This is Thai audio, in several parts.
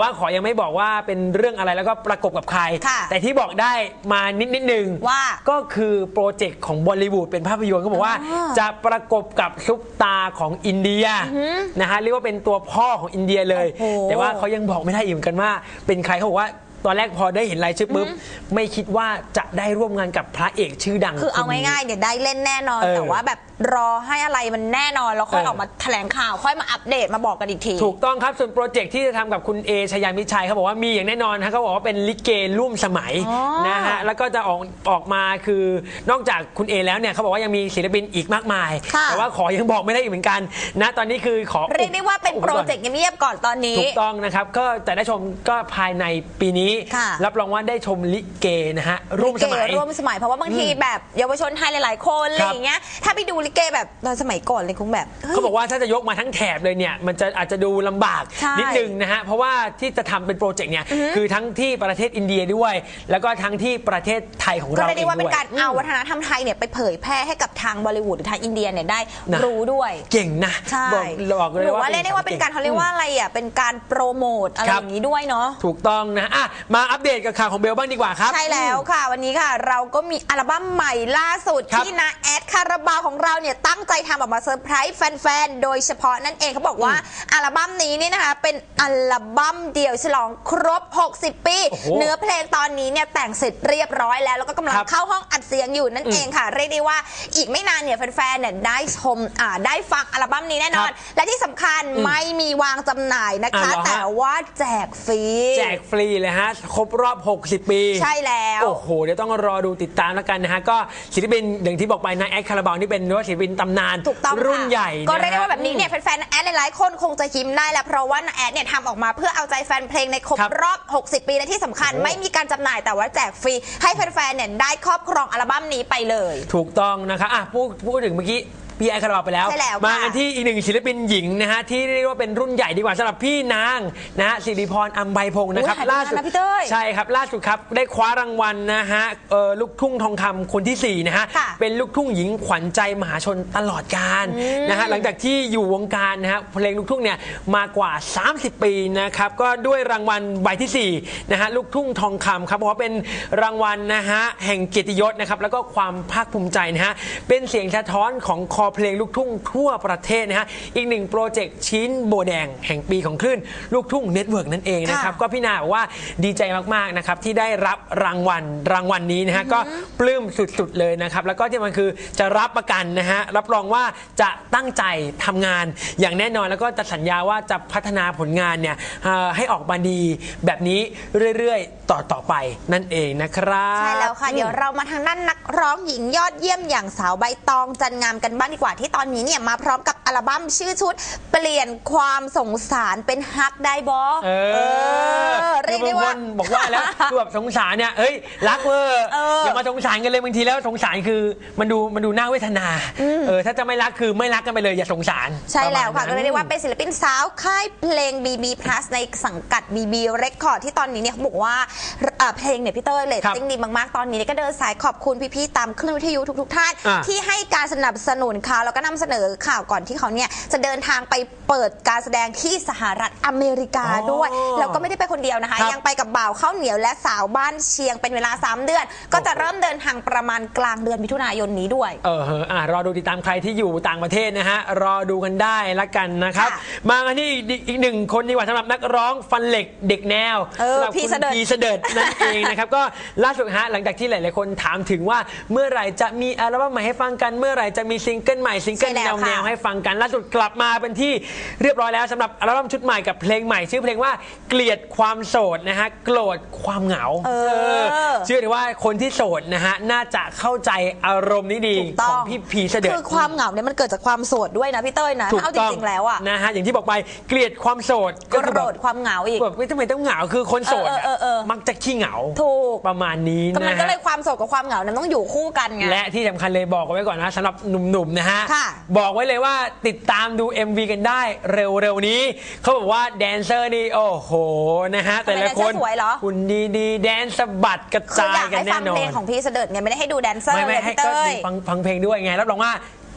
ว่าขอยังไม่บอกว่าเป็นเรื่องอะไรแล้วก็ประกบกับใคร ค่ะแต่ที่บอกได้มานิดนิดๆหนึ่งว่าก็คือโปรเจกต์ของบอลลีวูดเป็นภาพยนตร์เขาบอกว่า อ่าจะประกบกับซุปตาของอินเดียนะฮะเรียกว่าเป็นตัวพ่อของอินเดียเลย โอ้โห แต่ว่าเขายังบอกไม่ได้อีกเหมือนกันว่า เป็นใครเขาบอกว่าตอนแรกพอได้เห็นรายชื่อปุ๊บไม่คิดว่าจะได้ร่วมงานกับพระเอกชื่อดังคือเอานนี้ ง่ายๆเนี่ยได้เล่นแน่นอน เออแต่ว่าแบบ รอให้อะไรมันแน่นอนแล้วค่อยเออ ออกมาแถลงข่าว ค่อยมาอัปเดตมาบอกกันอีกที ถูกต้องครับ ส่วนโปรเจกต์ที่จะทำกับคุณเอชยามิชัยเขาบอกว่ามีอย่างแน่นอนนะเขาบอกว่าเป็นลิเกร่วมสมัยอ๋อ นะฮะแล้วก็จะออกออกมาคือนอกจากคุณเอแล้วเนี่ยเขาบอกว่ายังมีศิลปินอีกมากมาย ค่ะ แต่ว่าขอยังบอกไม่ได้อีกเหมือนกันนะตอนนี้คือขอเรียกได้ว่าเป็นโปรเจกต์เงียบๆก่อนตอนนี้ ถูกต้องนะครับ ก็จะได้ชมก็ภายในปีนี้ ค่ะ รับรองว่าได้ชมลิเกนะฮะร่วมสมัยลิเกร่วมสมัยเพราะว่าบางทีแบบเยาวชนไทยหลาย ๆ คนอะไรอย่างเงี้ยถ้าไปดูลิเกแบบตอนสมัยก่อนเลยคงแบบฮ้ย เขาบอกว่าถ้าจะยกมาทั้งแถบเลยเนี่ยมันจะอาจจะดูลำบากใช่นิดนึงนะฮะเพราะว่าที่จะทำเป็นโปรเจกต์เนี่ยคือทั้งที่ประเทศอินเดียด้วย แล้วก็ทั้งที่ประเทศไทยของก็เราเรียกเอได้งว่าเป็ด้วนย การเอาวัฒนธรรมไทยเนี่ยไปเผยแพร่ให้กับทางบอลิวูดหรือทางอินเดียเนี่ยได้นะ รู้ด้วย เก่งนะใช่บอกบอกเลยหรือว่าว่าเรียกได้ว่าเป็นการเขาเรียกว่าอะไรอะเป็นการโปรโมทอะไรคอรับย่างนี้ด้วยเนาะ ถูกต้องนะอะมาอัปเดตกับข่าวของเบลบ้างดีกว่าครับ ใช่แล้วค่ะ วันนี้ค่ะ เราก็มีอัลบั้มใหม่ล่าสุดครับที่นาแอด คาราบาวของเราเนี่ยตั้งใจทำออกมาเซอร์ไพรส์แฟนๆ โดยเฉพาะนั่นเองเขาบอกว่าอัลบั้มนี้เนี่ยนะคะเป็นอัลบั้มเดี่ยวฉลองครบ 60 ปี โอ้โหเนื้อเพลงตอนนี้เนี่ยแต่งเสร็จเรียบร้อยแล้ว แล้วก็กำลังครับเข้าห้องอัดเสียงอยู่นั่นเองค่ะ เรียกได้ว่าอีกไม่นานเนี่ยแฟนๆ เนี่ยได้ชมอ่าได้ฟังอัลบั้มนี้แน่นอนครับและที่สำคัญไม่มีวางจำหน่ายนะคะ อ่าเหรอฮะ แต่ว่าแจกฟรี แจกฟรีเลยฮะ ครบรอบ 60 ปีใช่แล้ว โอ้โห เดี๋ยวต้องรอดูติดตามแล้วกันนะฮะ ก็ศิลปินอย่างที่บอกไปนะแอดคาราบาวนี่เป็นว่าศิลปินตำนานถูกต้องรุ่นค่ะใหญ่ก็เรียกได้ะฮะว่าแบบนี้เนี่ยแฟนๆแอดหลายๆคนคงจะยิ้มได้แล้วเพราะว่านาแอดเนี่ยทำออกมาเพื่อเอาใจแฟนเพลงในครบครับรอบ 60 ปีและที่สำคัญโอ้โหไม่มีการจำหน่ายแต่ว่าแจกฟรี ให้แฟนๆเนี่ยได้ครอบครองอัลบั้มนี้ไปเลย ถูกต้องนะครับอะพูดพูดถึงเมื่อกี้ พี่แอดคาราบาวไปแล้ว ใช่แล้วมาค่ะกันที่อีกหนึ่งศิลปินหญิงนะฮะที่เรียกว่าเป็นรุ่นใหญ่ดีกว่าสำหรับพี่นางนะฮะสิริพรอัมไพพงศ์นะครับอุ๊ยหายไปนานนะพี่เต้ยใช่ครับล่าสุดครับได้คว้ารางวัลนะฮะเอ่อลูกทุ่งทองคำคนที่สี่นะฮะค่ะ เป็นลูกทุ่งหญิงขวัญใจมหาชนตลอดกาลนะฮะหลังจากที่อยู่วงการนะฮะเพลงลูกทุ่งเนี่ยมากว่า 30 ปีนะครับก็ด้วยรางวัลใบที่สี่นะฮะลูกทุ่งทองคำครับเพราะว่าเป็นรางวัลนะฮะแห่งเกียรติยศนะครับแล้วก็ความภาคภูมิใจนะฮะเป็นเสียงสะท้อนของคอเพลงลูกทุ่งทั่วประเทศนะฮะอีกหนึ่งโปรเจกต์ชิ้นโบแดงแห่งปีของคลื่นลูกทุ่งเน็ตเวิร์กนั่นเองนะครับค่ะก็พี่นาบอกว่าดีใจมากๆนะครับที่ได้รับรางวัลรางวัลนี้นะฮะก็ปลื้มสุดๆเลยนะครับแล้วก็ที่มันคือจะรับประกันนะฮะรับรองว่าจะตั้งใจทำงานอย่างแน่นอนแล้วก็จะสัญญาว่าจะพัฒนาผลงานเนี่ยเอ่อให้ออกมาดีแบบนี้เรื่อยๆ ต่อต่อไปนั่นเองนะครับ ใช่แล้วค่ะ เดี๋ยวเรามาทางด้านนักร้องหญิงยอดเยี่ยมอย่างสาวใบตองจันงามกันบ้างดีกว่าที่ตอนนี้เนี่ยมาพร้อมกับอัลบั้มชื่อชุด เปลี่ยนความสงสารเป็นฮักได้บอเออเรียกคืได้อบางคว่านบอกว่าแล้วคือแบบสงสารเนี่ยเอ้ยรักเวอร์เอออย่ามาสงสารกันเลยบางทีแล้วสงสารคือมันดูมันดูน่าเวทนาเออถ้าจะไม่รักคือไม่รักกันไปเลยอย่าสงสาร ใช่แล้วค่ะปก็ระมณเรียกได้ว่าเป็นศิลปินสาวค่ายเพลง BB Plus ในสังกัด BB Record ที่ตอนนี้เนี่ยเขาบอกว่าเอ่อเพลงเนี่ยพี่เต้ยเลตครับติ้งดีมาก ๆ ตอนนี้ก็เดินสายขอบคุณพี่ ๆ ตามคลื่นวิทยุทุก ๆ ท่าน อ่าที่ให้การสนับสนุนเขาแล้วก็นำเสนอข่าวก่อนที่เขาเนี่ยจะเดินทางไปเปิดการแสดงที่สหรัฐอเมริกาอ๋อด้วย แล้วก็ไม่ได้ไปคนเดียวนะคะ ครับยังไปกับบ่าวข้าวเหนียวและสาวบ้านเชียงเป็นเวลา 3 เดือน ก็จะเริ่มเดินทางประมาณกลางเดือนมิถุนายนนี้ด้วย เออเฮออะรอดูติดตามใครที่อยู่ต่างประเทศนะฮะ รอดูกันได้ละกันนะครับ ค่ะมากันที่อีกอีกหนึ่งคนดีกว่าสำหรับนักร้องฟันเหล็กเด็กแนวเออสำหรับพี่คุณเสดิร์ด พีเสดิร์ดนั่นเองนะครับ ก็ล่าสุดฮะหลังจากที่หลาย ๆ คนถามถึงว่าเมื่อไหร่จะมีอัลบั้มใหม่ให้ฟังกันเมื่อไหร่จะมีซิงเกิลใหม่ซิงเกิลใช่แล้วแนวค่ะๆให้ฟังกันล่าสุดกลับมาเป็นที่เรียบร้อยแล้วสำหรับอัลบั้มชุดใหม่กับเพลงใหม่ ชื่อเพลงว่าเกลียดความโสดนะฮะโกรธความเหงาเออเชื่อเลยว่าคนที่โสดนะฮะน่าจะเข้าใจอารมณ์นี้ดีถูกต้ขออง งพี่พีเสด็จ คือความเหงาเนี่ยมันเกิดจากความโสดด้วยนะพี่เต้ยนะถูกถ้าเอาจต้องริงๆแล้วอะนะฮะอย่างที่บอกไปเกลียดความโสดก็คือโกรแบบธความเหงาอีก แบบไม่ทำไมต้องเหงาคือคนโสดเออเออเออมักจะขี้เหงาถูกประมาณนี้ก็มันนะก็ฮะเลยความโสดกับความเหงาเนี่ยมันต้องอยู่คู่กันไงและที่สำคัญเลยบอกเอาไว้ก่อนนะสำหรับหนุ่มๆนะฮะค่ะบอกไว้เลยว่าติดตามดู MV กันได้เร็วๆนี้เขาบอกว่าแดนเซอร์นี่โอ้โหนะฮะแต่ละคนทำไมแดนเซอร์สวยเหรอคุณดีๆแดนสะบัดกระคือจาอยยากกันให้แน่ฟังนอเพลงนของพี่เสด็จไงไม่ได้ให้ดูแดนเซอร์ไม่เลไม่ยให้พี่ก็เต้ยฟังฟังเพลงด้วยไงรับรองว่า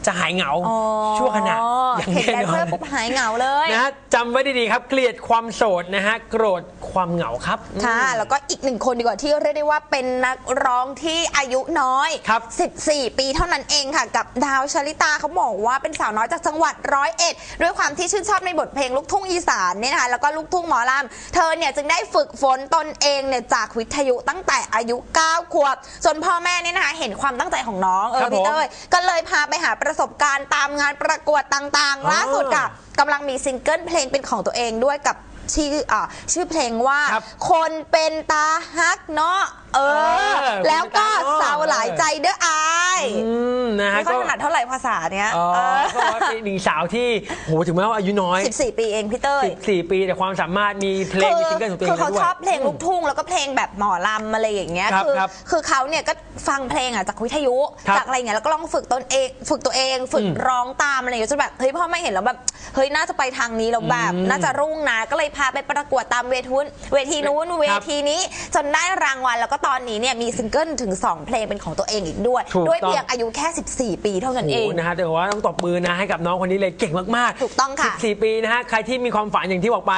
จะหายเหงาอ๋อชั่วขณะอย่างเห็นแน่แดนนอเซอนร์ปุ๊บหายเหงาเลย นะฮะจำไว้ดีๆครับ เกลียดความโสดนะฮะโกรธความเหงาครับ ค่ะ แล้วก็อีกหนึ่งคนดีกว่าที่เรียกได้ว่าเป็นนักร้องที่อายุน้อย ครับ14 ปีเท่านั้นเองค่ะ กับดาวชลิตาเขาบอกว่าเป็นสาวน้อยจากจังหวัดร้อยเอ็ดด้วยความที่ชื่นชอบในบทเพลงลูกทุ่งอีสานเนี่ยนะคะแล้วก็ลูกทุ่งหมอลำเธอเนี่ยจึงได้ฝึกฝนตนเองเนี่ยจากวิทยุตั้งแต่อายุ 9 ขวบจนพ่อแม่เนี่ยนะคะเห็นความตั้งใจของน้องเอครัอบผม พี่เต้ยก็เลยพาไปหาประสบการณ์ตามงานประกวดต่างๆล่าสุดค่ะกำลังมีซิงเกิลเพลงเป็นของตัวเองด้วยกับชื่ออ่าชื่อเพลงว่าครับคนเป็นตาฮักเนาะ เออเออ แล้วก็คนเป็นตาเนาะสาวหลายใจเด้ออายอืมนะฮะไม่ค่อยก็ถนัดเท่าไหร่ภาษาเนี้ยอ๋อเออก็ว่าเป็นหนึ่งสาวที่โหถึงแม้ว่าอายุน้อย 14 ปีเองพี่เต้ย 14 ปีแต่ความสามารถมีเพลงมีซิงเกิลของตัวเอคืงอเขาด้วย ชอบเพลงลูกทุ่งแล้วก็เพลงแบบหมอลำอะไรอย่างเงี้ยครับคือครับคือเขาเนี่ยก็ฟังเพลงอะจากวิทยุครับจากอะไรเงี้ยแล้วก็ลองฝึกตนเองฝึกตัวเองฝึกอืมร้องตามอะไรอย่างเงี้ยจนแบบเฮ้ยพ่อไม่เห็นแล้วแบบเฮ้ยน่าจะไปทางนี้แล้วแบบอืมน่าจะรุ่งนะก็เลยพาไปประกวดตามเวทุนเวทีนู้นเวทีนี้จนได้รางวัลแล้วก็ตอนนี้เนี่ยมีซิงเกิลถึง 2 เพลงเป็นของตัวเองอีกด้วย ถูกด้วยต้องเพียงอายุแค่ 14 ปีเท่านั้นเอโอ้ง โหนะฮะแต่ว่าต้องตบมือนะให้กับน้องคนนี้เลยเก่งมากๆถูกต้องค่ะ 14 ปีนะฮะใครที่มีความฝันอย่างที่บอกไป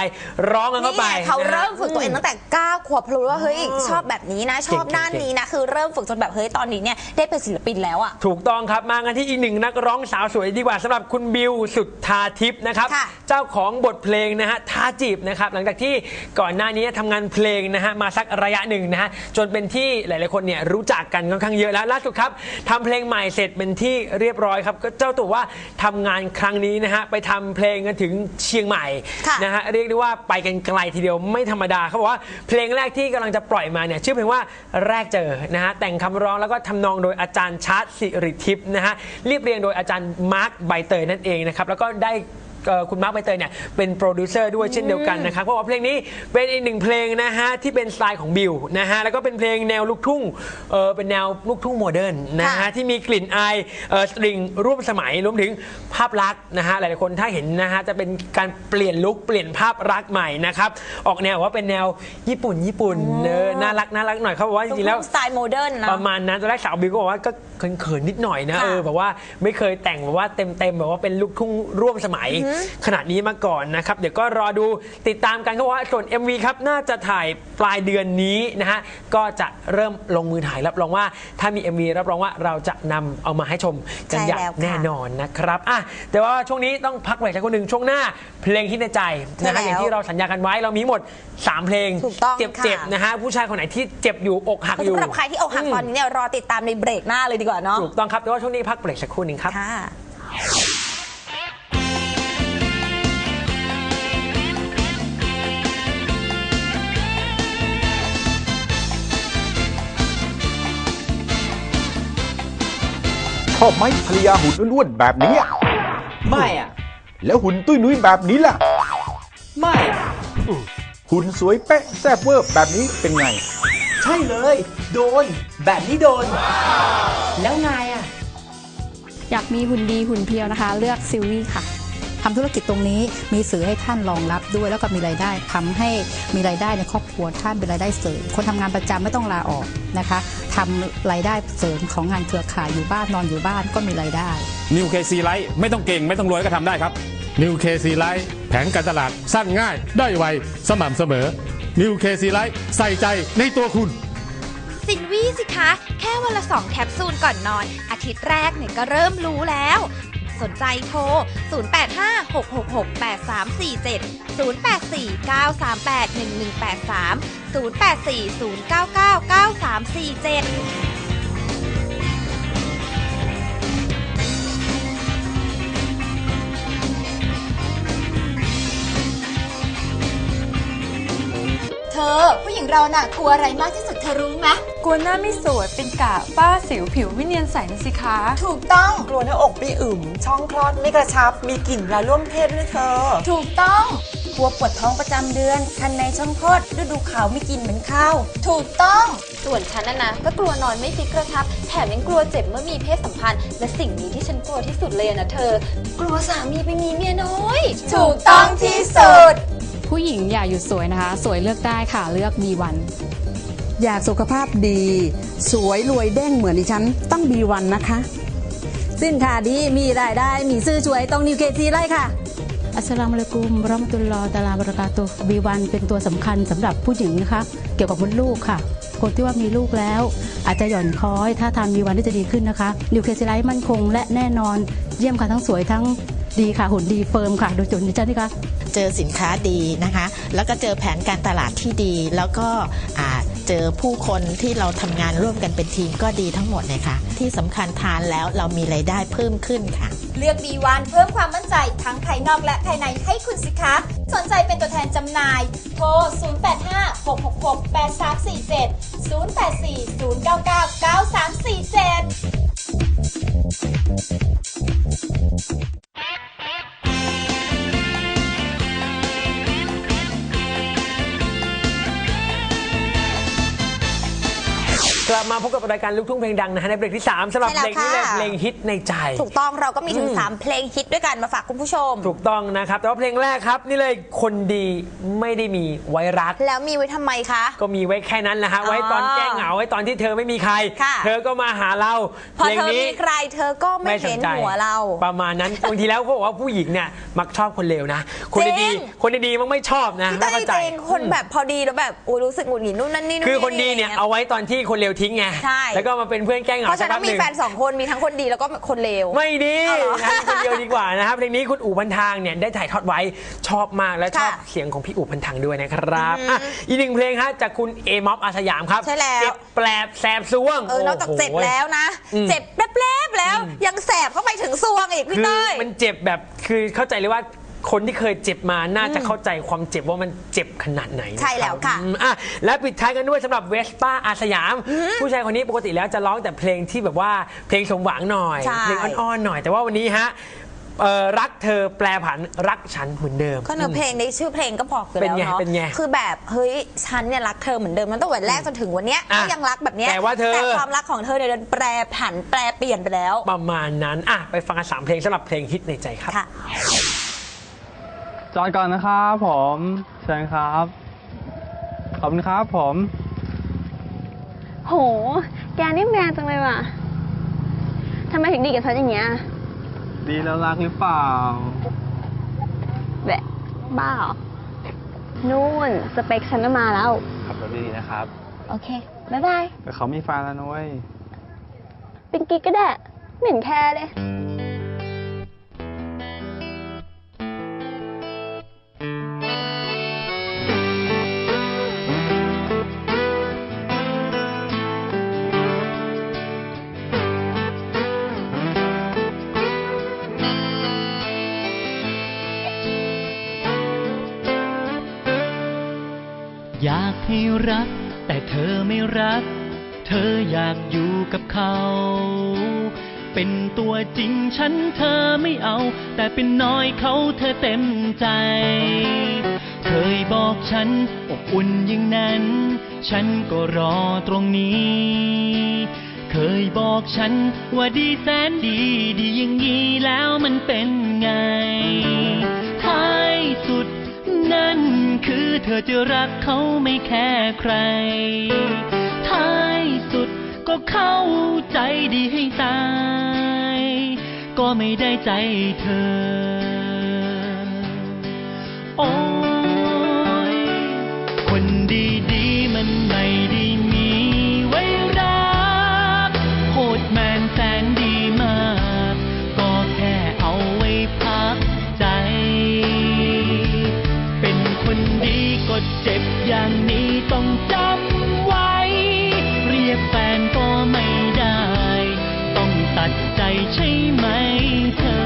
ร้องกันเข้าไปนี่เขานะฮะ เริ่มฝึกตัวเองตั้งแต่ 9 ขวบเพราะรู้ว่าเฮ้ยชอบแบบนี้นะ ชอบเก่งๆด้านนี้นะ คือเริ่มฝึกจนแบบเฮ้ยตอนนี้เนี่ยได้เป็นศิลปินแล้วอะ ถูกต้องครับ มากันที่อีกหนึ่งนักร้องสาวสวยดีกว่าสำหรับคุณบิวสุดทาทิพย์นะครับ ค่ะเจ้าของบทเพลงนะฮะท้าจีบนะครับ หลังจากที่ก่อนหน้านี้ทำงานเพลงนะฮะมาสักระยะหนึ่งนะฮะจนเป็นที่หลาย ๆ คนเนี่ยรู้จักกันค่อนข้างเยอะแล้วล่าสุดครับทำเพลงใหม่เสร็จเป็นที่เรียบร้อยครับ ก็เจ้าตัวว่าทำงานครั้งนี้นะฮะไปทำเพลงกันถึงเชียงใหม่ค่ะ นะฮะเรียกได้ว่าไปกันไกลทีเดียวไม่ธรรมดาเขาบอกว่าเพลงแรกที่กำลังจะปล่อยมาเนี่ยชื่อเพลงว่าแรกเจอนะฮะแต่งคำร้องแล้วก็ทำนองโดยอาจารย์ชาร์ตสิริทิพย์นะฮะเรียบเรียงโดยอาจารย์มาร์คใบเตยนั่นเองนะครับแล้วก็ได้ เอ่อคุณมาร์คใบเตยเนี่ยเป็นโปรดิวเซอร์ด้วยเช่นเดียวกันนะครับเพราะว่าเพลงนี้เป็นอีกหนึ่งเพลงนะฮะที่เป็นสไตล์ของบิวนะฮะแล้วก็เป็นเพลงแนวลูกทุ่งเออเป็นแนวลูกทุ่งโมเดิร์นนะฮะค่ะ ที่มีกลิ่นอายเอ่อสตริงร่วมสมัยรวมถึงภาพลักษณ์นะฮะหลายๆคนถ้าเห็นนะฮะจะเป็นการเปลี่ยนลุคเปลี่ยนภาพลักษณ์ใหม่นะครับออกแนวว่าเป็นแนวญี่ปุ่นญี่ปุ่นเออน่ารักน่ารักหน่อยเขาบอกว่าจริงๆแล้ว สไตล์โมเดิร์นนะประมาณนั้นตอนแรกสาวบิวก็บอกว่าก็เขินๆนิดหน่อยนะค่ะเออแบบว่าไม่เคยแต่งแบบว่าเต็มๆแบบว่าเป็นลูกทุ่งร่วมสมัยขนาดนี้มาก่อนนะครับ เดี๋ยวก็รอดูติดตามกันเขาบอกว่าส่วน MV ครับน่าจะถ่ายปลายเดือนนี้นะฮะก็จะเริ่มลงมือถ่ายรับรองว่า ถ้ามี MV รับรองว่าเราจะนำเอามาให้ชมกันใช่อย่างแล้วค่ะแน่นอนนะครับอะแต่ว่าช่วงนี้ต้องพักเบรกสักครู่หนึ่งช่วงหน้า เพลงที่ในใจนะฮะอย่างที่เราสัญญากันไว้เรามีหมดสามเพลงถูกต้องเจ็บๆค่ะนะฮะผู้ชายคนไหนที่เจ็บอยู่อกหักอยู่สำหรับใครที่อกหักตอนนี้เนี่ยรอติดตามในเบรกหน้าเลยดีกว่าเนาะถูกต้องครับแต่ว่าช่วงนี้พักเบรกสักครู่หนึ่งครับ ค่ะ ชอบไหมภรรยาหุ่นอ้วนๆแบบนี้อะไม่อะแล้วหุ่นตุ้ยนุ้ยแบบนี้ล่ะ ไม่หุ่นสวยเป๊ะแซ่บเวอร์แบบนี้เป็นไง ใช่เลย โดน แบบนี้โดน แล้วไงอะอยากมีหุ่นดีหุ่นเพรียวนะคะ เลือกซิลวี่ค่ะ ทำธุรกิจตรงนี้มีสื่อให้ท่านรองรับด้วย แล้วก็มีรายได้ทำให้มีรายได้ในครอบครัวท่านเป็นรายได้เสริมคนทำงานประจำไม่ต้องลาออกนะคะทำรายได้เสริมของงานเครือข่ายอยู่บ้านนอนอยู่บ้านก็มีรายได้นิวเคซีไลท์ไม่ต้องเก่งไม่ต้องรวยก็ทำได้ครับนิวเคซีไลท์แผนการตลาดสร้างง่ายได้ไวสม่ำเสมอนิวเคซีไลท์ใส่ใจในตัวคุณสินวี่สิคะ แค่วันละสองแคปซูลก่อนนอน อาทิตย์แรกเนี่ยก็เริ่มรู้แล้ว สนใจโทร 0856668347 0849381183 0840999347เธอผู้หญิงเราน่ะกลัวอะไรมากที่สุดเธอรู้ไหม กลัวหน้าไม่สวยเป็นกะฝ้าสิวผิวไม่เนียนใสนะสิคะถูกต้องกลัวหน้าอกไม่อึมช่องคลอดไม่กระชับ มีกลิ่นเวลาร่วมเพศด้วยเธอ ถูกต้องกลัวปวดท้องประจำเดือน คันในช่องคลอดฤดูขาวไม่กินเหมือนข้าว ถูกต้อง ส่วนฉันนะนะก็กลัวนอนไม่ฟิกกระชับ แถมยังกลัวเจ็บเมื่อมีเพศสัมพันธ์ และสิ่งนี้ที่ฉันกลัวที่สุดเลยอะนะเธอ กลัวสามีไปมีเมียน้อย ถูกต้องที่สุด ผู้หญิงอย่าหยุดสวยนะคะ สวยเลือกได้ค่ะเลือก B1 อยากสุขภาพดี สวยรวยเด้งเหมือนดิฉัน ต้องบีวันนะคะ C สินค้าดีมีรายได้ มีซื้อช่วยต้องนิวเคซีไล่ค่ะ อัสสลามุอะลัยกุมวะเราะมะตุลลอฮ์ตะอาลาบะเราะกาตุฮ์วีวันเป็นตัวสำคัญสำหรับผู้หญิงนะคะ เกี่ยวกับมดลูกค่ะ คนที่ว่ามีลูกแล้ว อาจจะหย่อนคล้อย ถ้าทานวีวันที่จะดีขึ้นนะคะ นิวเคลียไลท์มั่นคงและแน่นอนเยี่ยมค่ะทั้งสวยทั้งดีค่ะหุ่นดีเฟิร์มค่ะโดยจุดนี้จ้านี่คะเจอสินค้าดีนะคะ แล้วก็เจอแผนการตลาดที่ดี แล้วก็อ่า เจอผู้คนที่เราทำงานร่วมกันเป็นทีมก็ดีทั้งหมดเลยค่ะ ที่สำคัญทานแล้วเรามีไรายได้เพิ่มขึ้นค่ะ เลือก B1 เพิ่มความมั่นใจทั้งภายนอกและภายในให้คุณสิคะสนใจเป็นตัวแทนจำหน่าย โทร 0856668347 0840999347 บมาพบกับรายการลูกทุ่งเพลงดังนะฮะในเบรกที่ 3สำหรับใช่เพแล้วลงนี้เลยค่ะ เพลงฮิตในใจ ถูกต้องเราก็มีถึงอืม3เพลงฮิตด้วยกันมาฝากคุณผู้ชม ถูกต้องนะครับ แต่ว่าเพลงแรกครับ นี่เลยคนดีไม่ได้มีไว้รัก แล้วมีไว้ทำไมคะ ก็มีไว้แค่นั้นแหละฮะ อ๋อไว้ตอนแก้เหงา ไว้ตอนที่เธอไม่มีใคร ค่ะ เธอก็มาหาเราพอเพลงเธอนี้มีใครเธอก็ไม่ไม่สเห็นนใจหัวเรา ประมาณนั้น บางทีแล้วเขาบอกว่าผู้หญิงเนี่ยมักชอบคนเลวนะ คนจริดีง ๆคนดีๆมันไม่ชอบนะพี่ไม่เต้ยเข้าใจจริงคนแบบพอดีแล้วแบบอุ้ยรู้สึกหงุดหงิดนู่นนั่นนี่นู่นคือคนดีเนี่ยะไรเอาไว้ตอนที่คนเลวทิ้งไงใช่ แล้วก็มาเป็นเพื่อนแกล้งเหเพงาราะฉะนั้นสักพักหมีนึ่งแฟนสองคนมีทั้งคนดีแล้วก็คนเลว ไม่ดีเอาเหรอนะคนเดียวดีกว่านะครับเพลงนี้คุณอู่พันทางเนี่ยได้ถ่ายทอดไว้ชอบมากและชอบค่ะเสียงของพี่อู่พันทางด้วยนะครับอือหืออ่อะอีกหนึ่งเพลงฮะจากคุณเอม็อบอาสยามครับใช่แล้ว เจ็บแปลบแสบซวงเออนอกจากเจ็บโโห แล้วนะ อืม เจ็บแป๊บๆแล้วยังแสบเข้าไปถึงซวงอีกพี่คือเต้ย มันเจ็บแบบคือเข้าใจเลยว่า คนที่เคยเจ็บมาน่าจะเข้าใจความเจ็บว่ามันเจ็บขนาดไหนนใช่แล้วค่ะอืมอะ และปิดท้ายกันด้วยสำหรับเวสป้าอาสยาม ผู้ชายคนนี้ปกติแล้วจะร้องแต่เพลงที่แบบว่าเพลงสมหวังหน่อย ใช่ เพลงอ่อนๆหน่อย แต่ว่าวันนี้ฮะเอ่อรักเธอแปลผันรักฉันเหมือนเดิม ก็เนื้อเพลงในชื่อเพลงก็บอกอยู่เป็นแล้วไงเนาะเป็นไงคือแบบเฮ้ยฉันเนี่ยรักเธอเหมือนเดิมตั้งแต่วันแรกจนถึงวันเนี้ยอะก็ยังรักแบบเนี้ยแต่ว่าเธอ แต่ความรักของเธอเนี่ยเดินแปรผันแปรเปลี่ยนไปแล้วประมาณนั้นอะไปฟังกันสามเพลงสำหรับเพลงฮิตในใจครับ ค่ะ จอดก่อนนะครับผมเชิญครับ ขอบคุณครับผม โห แกนี่แมนจังเลยว่ะทำไมถึงดีกับฉันอย่างเงี้ย ดีแล้วรักหรือเปล่า แบะบ้าเหรอนู่น สเปคฉันน่ะมาแล้ว ขับรถดีๆนะครับ โอเค บ๊ายบาย แต่เขามีแฟนแล้วนุ้ย เป็นกิ๊กก็ได้ ไม่เห็นแคร์เลย ให้รัก แต่เธอไม่รัก เธออยากอยู่กับเขา เป็นตัวจริงฉันเธอไม่เอา แต่เป็นน้อยเขาเธอเต็มใจ เคยบอกฉันอบอุ่นอย่างนั้น ฉันก็รอตรงนี้ เคยบอกฉันว่าดีแสนดีดีอย่างนี้แล้วมันเป็นไงท้ายสุด นั่นคือเธอจะรักเขาไม่แค่ใคร ท้ายสุดก็เข้าใจดีให้ตาย ก็ไม่ได้ใจเธอ อย่างนี้ต้องจำไว้ เรียกแฟนก็ไม่ได้ ต้องตัดใจใช่ไหมเธอ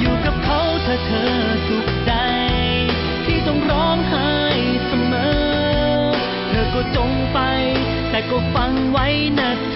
อยู่กับเขาถ้าเธอสุขใจที่ต้องร้องไห้เสมอ เธอก็จงไป แต่ก็ฟังไว้นะเธ